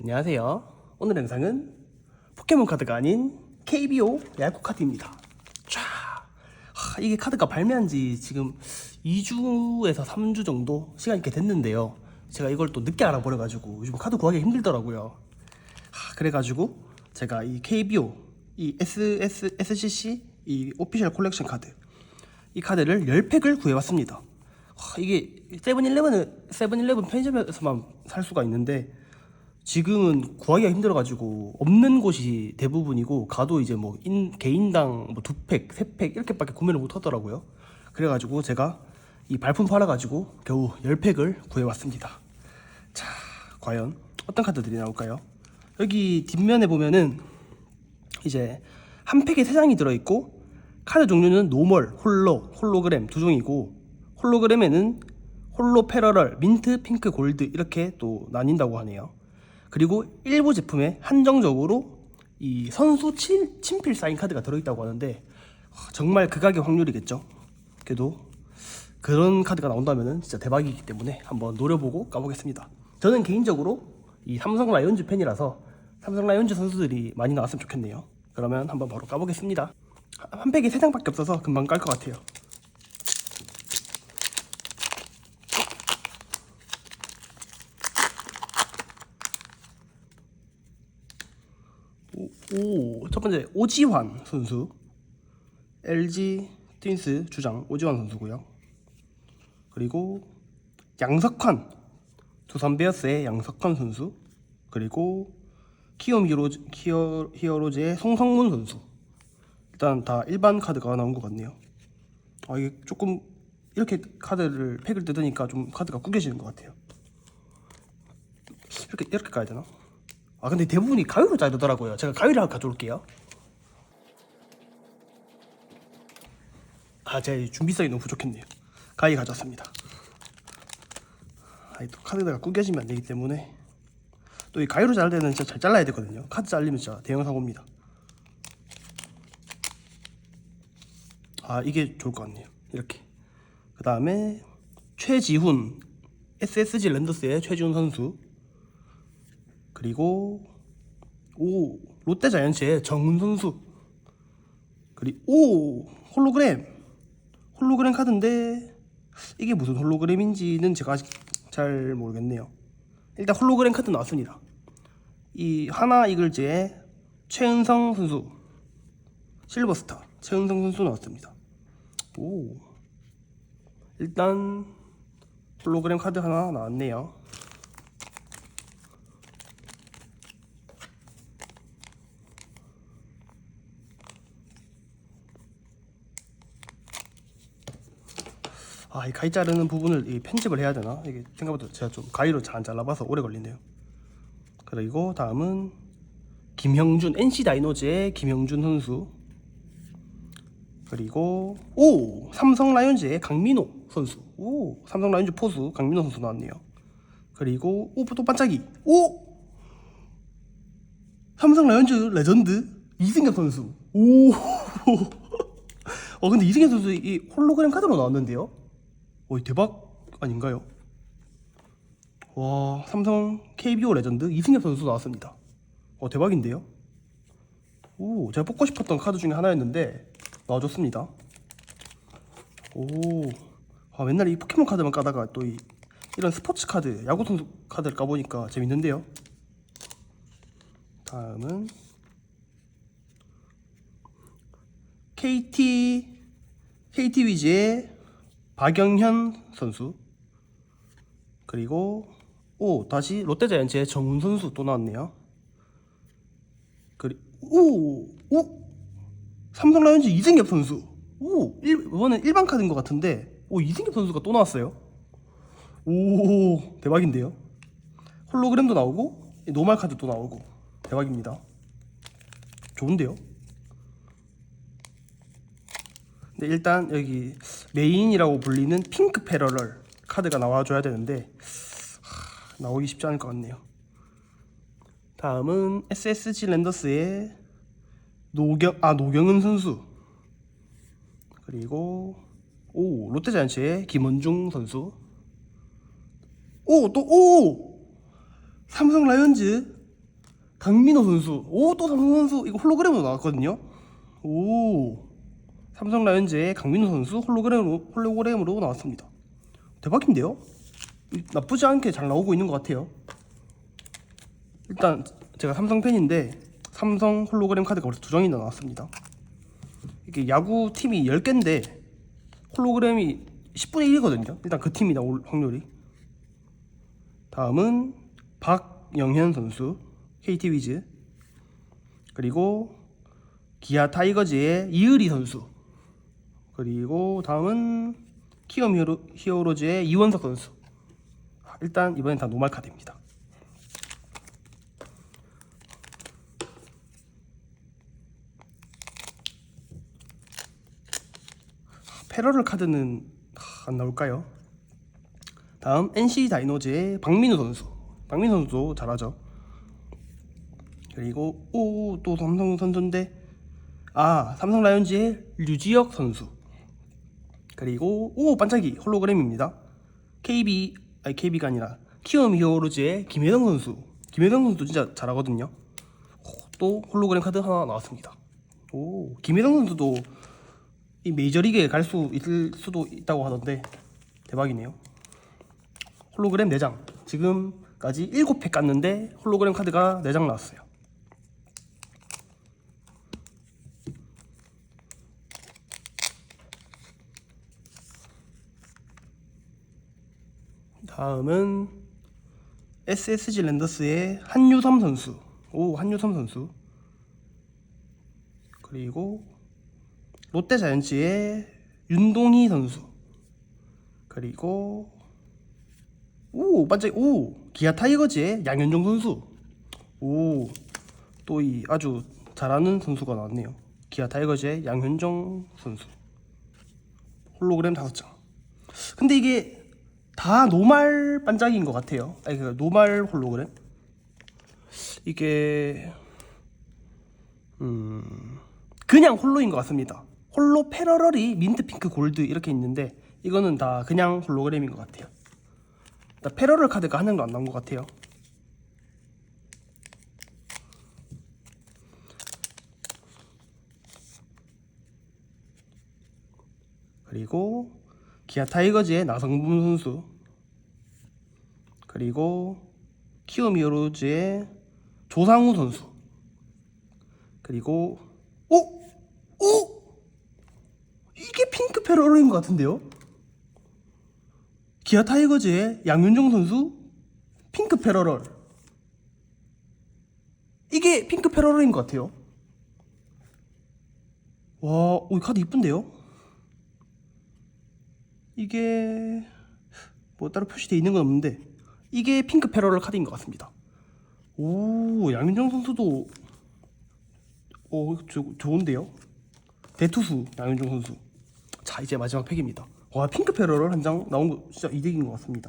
안녕하세요. 오늘 영상은 포켓몬 카드가 아닌 KBO 야구 카드입니다. 자, 하, 이게 카드가 발매한 지 지금 2주에서 3주 정도 시간이 이렇게 됐는데요. 제가 이걸 또 늦게 알아버려가지고 요즘 카드 구하기 힘들더라고요. 하, 그래가지고 제가 이 KBO, 이 SS, SCC, 이 오피셜 콜렉션 카드 이 카드를 10팩을 구해왔습니다. 와, 이게 세븐일레븐은 세븐일레븐 편의점에서만 살 수가 있는데 지금은 구하기가 힘들어가지고 없는 곳이 대부분이고 가도 이제 뭐 인, 개인당 뭐 두 팩, 세 팩 이렇게밖에 구매를 못 하더라고요. 그래가지고 제가 이 발품 팔아가지고 겨우 10팩을 구해왔습니다. 자, 과연 어떤 카드들이 나올까요? 여기 뒷면에 보면은 이제 한 팩에 세 장이 들어있고 카드 종류는 노멀, 홀로, 홀로그램 두 종이고 홀로그램에는 홀로 패러럴, 민트, 핑크, 골드 이렇게 또 나뉜다고 하네요. 그리고 일부 제품에 한정적으로 이 선수 친, 친필 사인 카드가 들어있다고 하는데 하, 정말 극악의 확률이겠죠. 그래도 그런 카드가 나온다면 진짜 대박이기 때문에 한번 노려보고 까보겠습니다. 저는 개인적으로 이 삼성 라이온즈 팬이라서 삼성 라이온즈 선수들이 많이 나왔으면 좋겠네요. 그러면 한번 바로 까보겠습니다. 한 팩에 세 장밖에 없어서 금방 깔 것 같아요. 오, 첫 번째 오지환 선수. LG 트윈스 주장 오지환 선수고요. 그리고 양석환 두산 베어스의 양석환 선수. 그리고 키움 히어로즈, 히어, 히어로즈의 송성문 선수. 일단 다 일반 카드가 나온 것 같네요. 아 이게 조금 이렇게 카드를 팩을 뜯으니까 좀 카드가 구겨지는 것 같아요. 이렇게 이렇게 가야 되나? 아 근데 대부분이 가위로 자르더라고요. 제가 가위를 가져올게요. 아 제 준비성이 너무 부족했네요. 가위 가져왔습니다. 아이 또 카드가 구겨지면 안 되기 때문에 또 이 가위로 자를 때는 진짜 잘 잘라야 되거든요. 카드 잘리면 진짜 대형 사고입니다. 아 이게 좋을 것 같네요. 이렇게. 그 다음에 최지훈 SSG 랜더스의 최지훈 선수 그리고 오 롯데 자이언츠의 정훈 선수 그리고 오 홀로그램 홀로그램 카드인데 이게 무슨 홀로그램인지는 제가 아직 잘 모르겠네요. 일단 홀로그램 카드 나왔습니다. 이 하나 이글즈의 최은성 선수 실버스타 최은성 선수 나왔습니다. 오 일단 홀로그램 카드 하나 나왔네요. 아, 이 가위 자르는 부분을 이 편집을 해야 되나? 이게 생각보다 제가 좀 가위로 잘 안 잘라봐서 오래 걸리네요. 그리고 다음은 김형준 NC 다이노즈의 김형준 선수. 그리고 오 삼성 라이온즈의 강민호 선수. 오 삼성 라이온즈 포수 강민호 선수 나왔네요. 그리고 오또 반짝이. 오 삼성 라이온즈 레전드 이승엽 선수. 오. 어 근데 이승엽 선수 이 홀로그램 카드로 나왔는데요. 오 대박 아닌가요? 와 삼성 KBO 레전드 이승엽 선수 나왔습니다. 어 대박인데요? 오 제가 뽑고 싶었던 카드 중에 하나였는데 나와줬습니다. 오, 아 맨날 이 포켓몬 카드만 까다가 또 이 이런 스포츠 카드, 야구 선수 카드를 까보니까 재밌는데요. 다음은 KT KT 위즈의 박영현 선수 그리고 오 다시 롯데자이언츠의 정훈 선수 또 나왔네요. 그리 오오 삼성 라이온즈 이승엽 선수 오 일, 이번엔 일반 카드인 것 같은데 오 이승엽 선수가 또 나왔어요. 오 대박인데요. 홀로그램도 나오고 노말 카드도 나오고 대박입니다. 좋은데요. 근데 일단 여기 메인이라고 불리는 핑크 패러럴 카드가 나와줘야 되는데 하, 나오기 쉽지 않을 것 같네요. 다음은 SSG 랜더스의 노경 아 노경은 선수 그리고 오 롯데자이언츠의 김원중 선수 오 또 오 삼성 라이온즈 강민호 선수. 오, 또 삼성 선수. 이거 홀로그램으로 나왔거든요. 오. 삼성 라이온즈의 강민호 선수 홀로그램으로, 홀로그램으로 나왔습니다. 대박인데요? 이- 나쁘지 않게 잘 나오고 있는 것 같아요. 일단 제가 삼성 팬인데 삼성 홀로그램 카드가 벌써 두 장이나 나왔습니다. 이게 야구 팀이 10개인데 홀로그램이 10분의 1이거든요. 일단 그 팀이 나올 확률이. 다음은 박영현 선수 KT 위즈 그리고 기아 타이거즈의 이의리 선수 그리고 다음은 키움 히어로, 히어로즈의 이원석 선수 아, 일단 이번엔 다 노말 카드입니다 패러럴 카드는 하, 안 나올까요? 다음 NC 다이노즈의 박민우 선수. 박민우 선수도 잘하죠. 그리고 오 또 삼성 선수인데 아 삼성 라이온즈의 류지혁 선수. 그리고 오 반짝이 홀로그램입니다. KB 아니 KB가 아니라 키움 히어로즈의 김혜성 선수. 김혜성 선수 진짜 잘하거든요. 오, 또 홀로그램 카드 하나 나왔습니다. 오 김혜성 선수도 이 메이저리그에 갈 수 있을 수도 있다고 하던데 대박이네요. 홀로그램 4장. 지금까지 7팩 깠는데 홀로그램 카드가 4장 나왔어요. 다음은 SSG 랜더스의 한유섬 선수. 오, 한유섬 선수. 그리고 롯데 자이언츠의 윤동희 선수. 그리고 오 반짝이 오 기아 타이거즈의 양현종 선수. 오 또 이 아주 잘하는 선수가 나왔네요. 기아 타이거즈의 양현종 선수. 홀로그램 다섯 장. 근데 이게 다 노말 반짝이인 것 같아요. 아니 그 노말 홀로그램. 이게 음 그냥 홀로인 것 같습니다. 홀로 패러럴이 민트 핑크 골드 이렇게 있는데 이거는 다 그냥 홀로그램인 것 같아요. 패러럴 카드가 한 장도 안 나온 것 같아요. 그리고 기아 타이거즈의 나성범 선수 그리고 키움 히어로즈의 조상우 선수 그리고 오! 오! 이게 핑크 패러럴인 것 같은데요? 기아 타이거즈의 양윤종 선수 핑크 패러럴 이게 핑크 패러럴인 것 같아요 와, 오, 이 카드 이쁜데요? 이게 뭐 따로 표시되어 있는 건 없는데 이게 핑크 패러럴 카드인 것 같습니다. 오, 양윤종 선수도 오, 조, 좋은데요? 대투수 양윤종 선수. 자 이제 마지막 팩입니다. 와 핑크 패러럴 한 장 나온 거 진짜 이득인 것 같습니다.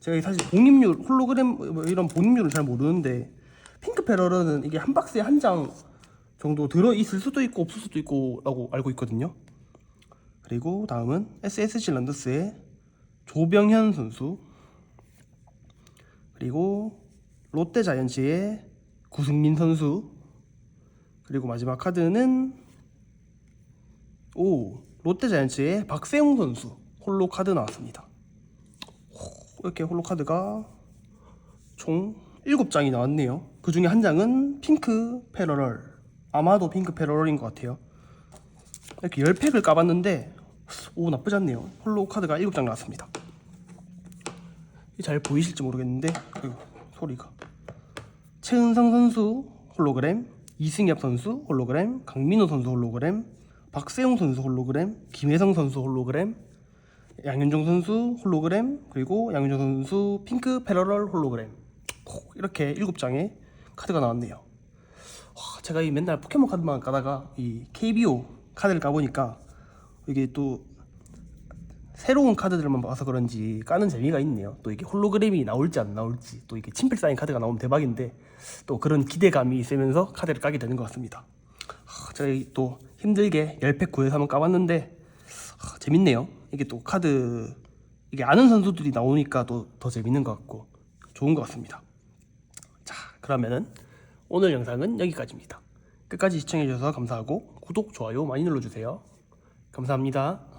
제가 사실 복립률 홀로그램 뭐 이런 복립률을 잘 모르는데 핑크 패러럴은 이게 한 박스에 한 장 정도 들어 있을 수도 있고 없을 수도 있고라고 알고 있거든요. 그리고 다음은 SSG 런더스의 조병현 선수 그리고 롯데 자이언츠의 구승민 선수 그리고 마지막 카드는 오 롯데 자이언츠의 박세웅 선수 홀로 카드 나왔습니다. 호, 이렇게 홀로 카드가 총 7장이 나왔네요. 그 중에 한 장은 핑크 패러럴 아마도 핑크 패러럴인 것 같아요. 이렇게 10팩을 까봤는데 오 나쁘지 않네요. 홀로 카드가 7장 나왔습니다. 잘 보이실지 모르겠는데 아이고, 소리가. 최은성 선수 홀로그램 이승엽 선수 홀로그램 강민호 선수 홀로그램 박세웅 선수 홀로그램 김혜성 선수 홀로그램 양윤종 선수 홀로그램 그리고 양윤종 선수 핑크 패러럴 홀로그램. 호, 이렇게 7장의 카드가 나왔네요. 와, 제가 이 맨날 포켓몬 카드만 까다가 이 KBO 카드를 까보니까 이게 또 새로운 카드들만 봐서 그런지 까는 재미가 있네요. 또 이게 홀로그램이 나올지 안 나올지 또 이게 침필 사인 카드가 나오면 대박인데 또 그런 기대감이 있으면서 카드를 까게 되는 것 같습니다. 하, 저희 또 힘들게 10팩 구해서 한번 까봤는데 하, 재밌네요. 이게 또 카드 이게 아는 선수들이 나오니까 또 더 재밌는 것 같고 좋은 것 같습니다. 자 그러면은 오늘 영상은 여기까지입니다. 끝까지 시청해주셔서 감사하고 구독, 좋아요 많이 눌러주세요. 감사합니다.